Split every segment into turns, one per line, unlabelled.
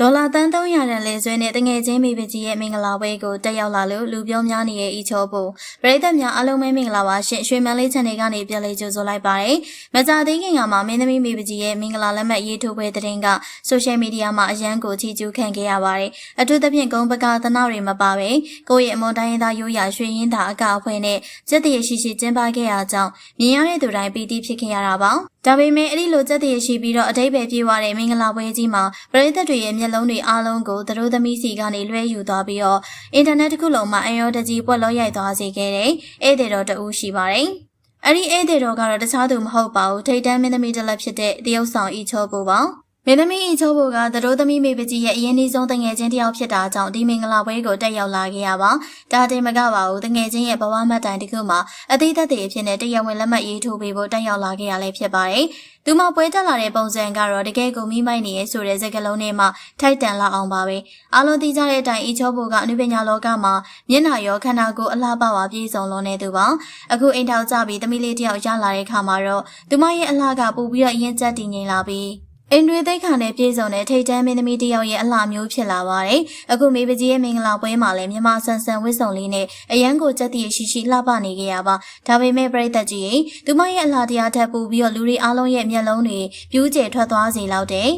ဒေါ်လာတန်း300တန်လေဆွဲနဲ့တငယ်ချင်းမိပကြီးရဲ့မင်္ဂလာပွဲကိုတက်ရောက်လာလို့လူပြောများနေတဲ့ဤချိုးဖို့ပရိသတ်များအားလုံးပဲမင်္ဂလာပါရှင်ရွှေမန်းလေး channel ကနေပြန်လည်ကြိုဆိုလိုက်ပါတယ်။မကြသေးခင်ကမှမင်းသမီးမိပကြီးရဲ့မင်္ဂလာလက်မှတ်ရေးထိုးပွဲတဲ့တင်ကဆိုရှယ်မီဒီယာမှာအရန်ကိုချီကျူးခံခဲ့ရပါတယ်။အထူးသဖြင့်ဂုံပကာသနာတွေမပါပဲကိုယ့်ရဲ့အမွန်တိုင်းရင်းသားရိုးရာရွှေရင်းသားအကအဖွဲ့နဲ့စက်တရရှိရှိကျင်းပခဲ့ရကြောင်းမြင်ရတဲ့သူတိုင်းပီတိဖြစ်ခဲ့ရတာပါ။ဒါပေမဲ့အဲ့ဒီလိုစက်တရရှိပြီးတော့အတိတ်ပဲပြေးသွားတဲ့မင်္ဂလာပွဲကြီးမှာပရိသတ်တွေရဲ့မျက်လုံးတွေအားလုံးကိုသတို့သမီးစီကနေလွှဲယူသွားပြီးတော့အင်တာနက်တစ်ခုလုံးမှာအယောတကြီးပွက်လို့ရိုက်သွားစေခဲ့တဲ့ဧည့်သည်တော်တဦးရှိပါတယ်။အဲ့ဒီဧည့်သည်တော်ကတော့တခြားသူမဟုတ်ပါဘူးထိတ်တန်းမင်းသမီးတစ်လက်ဖြစ်တဲ့တရုတ်ဆောင်ဤချိုးပူပါ။ မင်းသမီးဤချိုးဘိုကသတို့သမီးမေပကြီးရဲ့အရင်နှီးဆုံးတငယ်ချင်းတယောက်ဖြစ်တာကြောင့်ဒီမင်္ဂလာပွဲကိုတက်ရောက်လာခဲ့ရပါဒါတင်မကပါဘူးတငယ်ချင်းရဲ့ဘဝမှတ်တိုင်တစ်ခုမှာအသေးသက်တွေအဖြစ်နဲ့တရားဝင်လက်မှတ်ရေးထိုးပေးဖို့တက်ရောက်လာခဲ့ရလဲဖြစ်ပါတယ်သူမပွဲတက်လာတဲ့ပုံစံကတော့တကယ်ကိုမိမိုက်နေရဲဆိုတဲ့စကားလုံးနဲ့မှထိုက်တန်လာအောင်ပါပဲအားလုံးသိကြတဲ့အတိုင်းဤချိုးဘိုကအနုပညာလောကမှာမျက်နှာရောခန္ဓာကိုယ်အလှပပါပြည့်စုံလွန်နေသူပါအခုအိမ်ထောင်ကြပြီးသမီးလေးတယောက်ရလာတဲ့ခါမှာတော့သူမရဲ့အလှကပို့ပြီးတော့အရင်ကျက်တည်ငြိမ်လာပြီး အင်တွေသိခါနဲ့ပြေဆုံးတဲ့ထိတ်တန်းမင်းသမီးတယောက်ရဲ့အလှမျိုးဖြစ်လာပါတယ်။အခုမေပကြီးရဲ့မင်္ဂလာပွဲမှာလည်းမြမဆန်ဆန်ဝစ်စုံလေးနဲ့အရန်ကိုကြက်တည်ရှိရှိလှပနေကြရပါ။ဒါပေမဲ့ပြိသက်ကြီးရင်သူမရဲ့အလှတရားထပ်ပူပြီးတော့လူတွေအားလုံးရဲ့မျက်လုံးတွေပြူးကျဲထွက်သွားစေလောက်တဲ့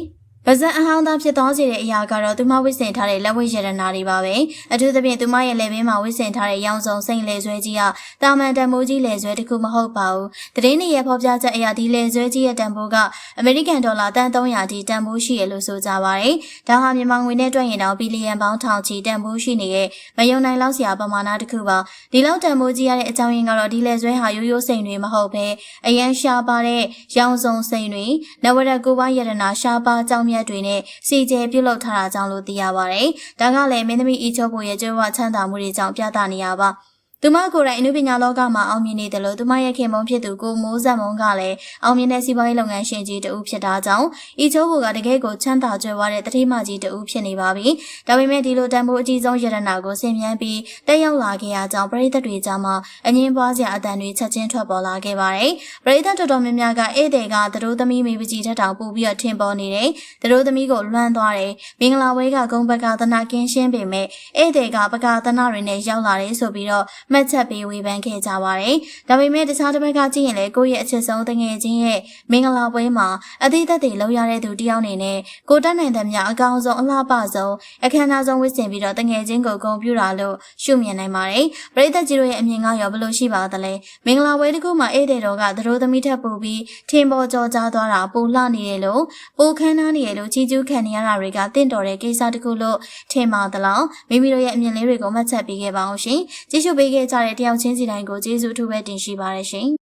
ပါဇက်အဟောင်းသားဖြစ်သွားစေတဲ့အရာကတော့သူမဝစ်စင်ထားတဲ့လက်ဝဲရတနာတွေပါပဲအထူးသဖြင့်သူမရဲ့လက်ဘင်းမှာဝစ်စင်ထားတဲ့ရောင်စုံစိန်လေဆွဲကြီးကတာမန်တန်မိုးကြီးလေဆွဲတစ်ခုမဟုတ်ပါဘူးတရင်နေရဲ့ဖော်ပြချက်အရာဒီလေဆွဲကြီးရဲ့တန်ဖိုးကအမေရိကန်ဒေါ်လာတန်300ဒီတန်ဖိုးရှိရလို့ဆိုကြပါတယ်ဒါဟာမြန်မာငွေနဲ့တွက်ရင်တော့ဘီလီယံပေါင်းထောင်ချီတန်ဖိုးရှိနေတဲ့မယုံနိုင်လောက်စရာပမာဏတစ်ခုပါဒီလောက်တန်ဖိုးကြီးရတဲ့အကြောင်းရင်းကတော့ဒီလေဆွဲဟာရိုးရိုးစိန်တွေမဟုတ်ဘဲအရန်ရှားပါတဲ့ရောင်စုံစိန်တွေနဝရကိုပိုင်းရတနာရှားပါကြောင်မြတ်တွေနဲ့နဲ့စီကျဲပြုတ်လောက်ထားတာကြောင့်လို့သိရပါတယ်။ဒါကလည်းမင်းသမီးအီချိုးဖို့ရဲ့ကျွမ်းဝချမ်းသာမှုတွေကြောင့်ပြသနေရပါ။ သူမကိုယ်တိုင်အနုပညာလောကမှာအောင်မြင်နေတယ်လို့သူမရဲ့ခင်မုန်းဖြစ်သူကိုမိုးဆက်မုံကလည်းအောင်မြင်တဲ့စီးပွားရေးလုပ်ငန်းရှင်ကြီးတဦးဖြစ်တာကြောင့်ဤချိုးကိုကတကယ်ကိုချမ်းသာကြွယ်ဝတဲ့တတိမကြီးတဦးဖြစ်နေပါပြီ။ဒါပေမဲ့ဒီလိုတန်ဖိုးအကြီးဆုံးယရနာကိုဆင်မြန်းပြီးတက်ရောက်လာခဲ့ရကြောင်းပရိသတ်တွေကြားမှာအငင်းပွားစရာအတန်တွေချက်ချင်းထွက်ပေါ်လာခဲ့ပါတယ်။ပရိသတ်တော်တော်များများကဧည့်သည်ကသတို့သမီးမိပကြီးထက်တောင်ပိုပြီးတော့ထင်ပေါ်နေတယ်။သတို့သမီးကိုလွှမ်းသွားတယ်။မင်္ဂလာဝဲကဂုံဘက်ကသနာကင်းရှင်းပေမဲ့ဧည့်သည်ကပကာသနာတွေနဲ့ရောက်လာတယ်ဆိုပြီးတော့မှတ်ချက်ပေးဝေဖန်ခဲ့ကြပါတယ်။ဒါပေမဲ့တခြားတစ်ဘက်ကကြည့်ရင်လည်းကိုယ့်ရဲ့အချစ်ဆုံးတငယ်ချင်းရဲ့မင်္ဂလာပွဲမှာအသေးသက်တွေလောက်ရတဲ့သူတယောက်အနေနဲ့ကိုတက်နိုင်တဲ့မြအကောင်ဆုံးအလားပဆုံးအခမ်းအနားဆုံးဝစ်စင်ပြီးတော့တငယ်ချင်းကိုဂုဏ်ပြုတာလို့ရှုမြင်နိုင်ပါတယ်။ပရိသတ်ကြီးတို့ရဲ့အမြင်ကရောဘလို့ရှိပါသလဲ။မင်္ဂလာပွဲတစ်ခုမှာဧည့်သည်တော်ကသတို့သမီးထပ်ပူပြီးထင်ပေါ်ကြောကြားသွားတာပူလှနေတယ်လို့ပူခမ်းနားနေတယ်လို့ချီးကျူးခံနေရတာတွေကတင့်တော်တဲ့ကိစ္စတစ်ခုလို့ထင်ပါသလား။မိမိတို့ရဲ့အမြင်လေးတွေကိုမှတ်ချက်ပေးခဲ့ပါအောင်ရှင်။ကြည့်ရှုပေးခဲ့ကြတဲ့တယောက်ချင်းစီတိုင်းကိုကျေးဇူးအထူးပဲတင်ရှိပါရရှင်။